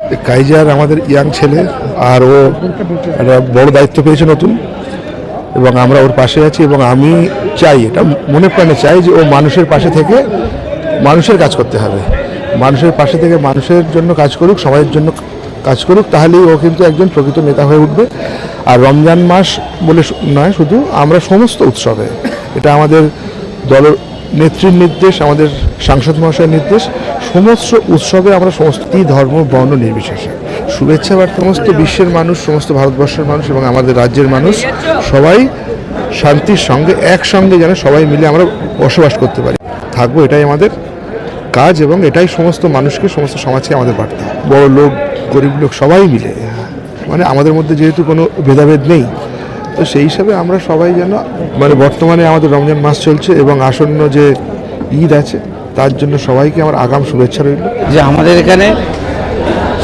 Kaiser আমাদের young ছেলে, আর ও একটা বড় দায়িত্ব পেয়েছে নতুন, এবং আমরা ওর পাশে আছি, এবং আমি চাই, এটা মনে প্রাণে চাই যে ও মানুষের পাশে থেকে মানুষের কাজ করতে হবে। মানুষের পাশে থেকে মানুষের জন্য কাজ করুক, সবাইয়ের জন্য কাজ করুক, তাহলেই ও কিন্তু একজন প্রকৃত নেতা হয়ে উঠবে। আর রমজান মাস বলে নয়, শুধু আমরা সমস্ত উৎসবে, এটা আমাদের দল নেত্রীর নির্দেশ, আমাদের সাংসদ মহাশয়ের নির্দেশ, সমস্ত উৎসবে আমরা সমস্ত ধর্ম, বর্ণ নির্বিশেষে। শুভেচ্ছা বার্তা, সমস্ত বিশ্বের মানুষ, সমস্ত ভারতবর্ষের মানুষ এবং আমাদের রাজ্যের মানুষ, সবাই শান্তির সঙ্গে, একসঙ্গে যেন সবাই মিলে আমরা বসবাস করতে পারি। থাকব, এটাই আমাদের কাজ এবং এটাই সমস্ত মানুষকে, সমস্ত সমাজকে আমাদের বার্তা। বড় লোক, গরিব লোক সবাই মিলে। মানে আমাদের মধ্যে যেহেতু কোনো ভেদাভেদ নেই তো সেই হিসাবে আমরা সবাই যেন মানে বর্তমানে আমাদের রমজান মাস চলছে এবং আসন্ন যে ঈদ আছে, তার জন্য সবাইকে আমার আগাম শুভেচ্ছা রইল। যে আমাদের এখানে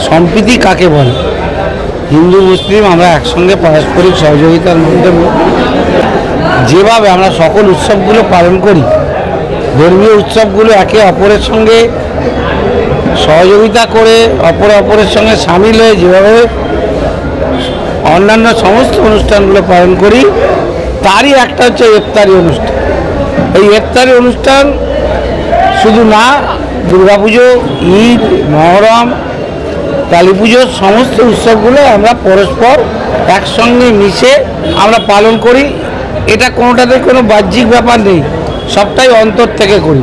সম্প্রীতি কাকে বলে? হিন্দু, মুসলিম আমরা একসঙ্গে পারস্পরিক সহযোগিতার মধ্যে যেভাবে আমরা সকল উৎসবগুলো পালন করি, ধর্মীয় উৎসবগুলো একে অপরের সঙ্গে সহযোগিতা করে, অপর অপরের সঙ্গে সামিল হয়ে যেভাবে অন্যান্য সমস্ত অনুষ্ঠানগুলো পালন করি, তারই একটা হচ্ছে ইফতারি অনুষ্ঠান। এই ইফতারি অনুষ্ঠান শুধু না, দুর্গাপুজো, ঈদ, মহরম কালী পুজোর সমস্ত উৎসবগুলো আমরা পরস্পর একসঙ্গে মিশে আমরা পালন করি। এটা কোনোটাতে কোনো বাহ্যিক ব্যাপার নেই, সবটাই অন্তর থেকে করি।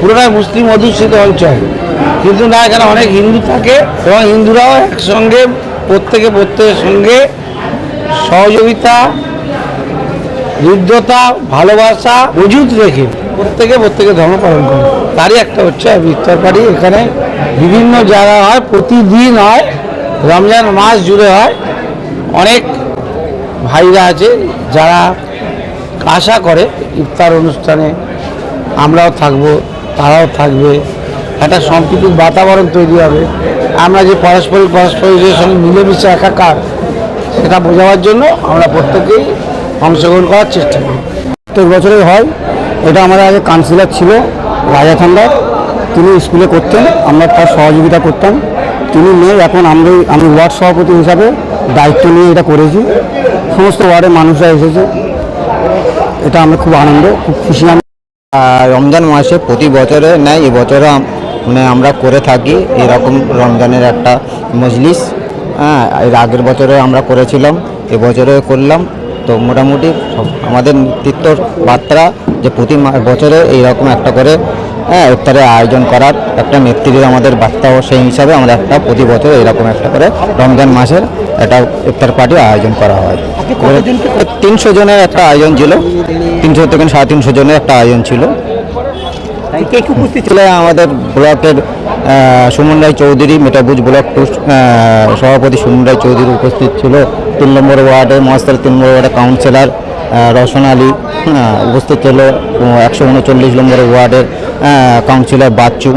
পুরোটাই মুসলিম অধ্যুষিত অঞ্চল। কিন্তু না, এখানে অনেক হিন্দু থাকে এবং হিন্দুরাও একসঙ্গে প্রত্যেকে প্রত্যেকের সঙ্গে সহযোগিতা হৃদ্যতা ভালোবাসা মজুদ রেখে প্রত্যেকে প্রত্যেকে ধর্ম পালন করে তারই একটা হচ্ছে ইফতার পার্টি। এখানে বিভিন্ন জায়গায় হয়, প্রতিদিন হয়, রমজান মাস জুড়ে হয়। অনেক ভাইরা আছে যারা আশা করে ইফতার অনুষ্ঠানে আমরাও থাকব, তারাও থাকবে। একটা সম্প্রীতির বাতাবরণ তৈরি হবে। আমরা যে পারস্পরিক পারস্পরিকের সঙ্গে মিলেমিশে একাকার, সেটা বোঝাবার জন্য আমরা প্রত্যেকেই অংশগ্রহণ করার চেষ্টা করি। প্রত্যেক বছরই হয়, এটা আমাদের আগে কাউন্সিলর ছিল, রাজা ঠান্ডার তিনি স্কুলে করতেন, আমরা তার সহযোগিতা করতাম। তিনি নেই, এখন আমি আমি ওয়ার্ড সভাপতি হিসাবে দায়িত্ব নিয়ে এটা করেছি। সমস্ত ওয়ার্ডের মানুষরা এসেছে। এটা আমরা খুব আনন্দ, খুব খুশি আমি। রমজান মাসে প্রতি বছরে নেয় এবছরও আম- মানে আমরা করে থাকি এরকম রমজানের একটা মজলিস। হ্যাঁ এর আগের বছরে আমরা করেছিলাম এবছরে করলাম। তো মোটামুটি আমাদের নেতৃত্বর বার্তা যে প্রতি বছরে এইরকম একটা করে হ্যাঁ ইফতারের আয়োজন করার একটা নেতৃত্বের আমাদের বার্তা সেই হিসাবে আমরা একটা প্রতি বছর এরকম একটা করে রমজান মাসের একটা ইফতার পার্টি আয়োজন করা হয়। তিনশো জনের একটা আয়োজন ছিল তিনশো থেকে সাড়ে তিনশো জনের একটা আয়োজন ছিল। উপস্থিত ছিল? আমাদের ব্লকের সুমন রায় চৌধুরী মেটাবুজ ব্লক টু সভাপতি সুমন রায় চৌধুরী উপস্থিত ছিল। তিন নম্বর ওয়ার্ডে মহাস্তার তিন নম্বর ওয়ার্ডে কাউন্সিলর রওশন আলী হ্যাঁ, উপস্থিত ছিল। একশো উনচল্লিশ নম্বর ওয়ার্ডের কাউন্সিলর বাচ্চু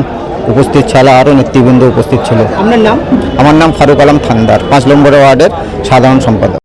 উপস্থিত ছাড়া আরও নেতৃবৃন্দ উপস্থিত ছিল। আপনার নাম? আমার নাম ফারুক আলম থান্দার পাঁচ নম্বর ওয়ার্ডের সাধারণ সম্পাদক।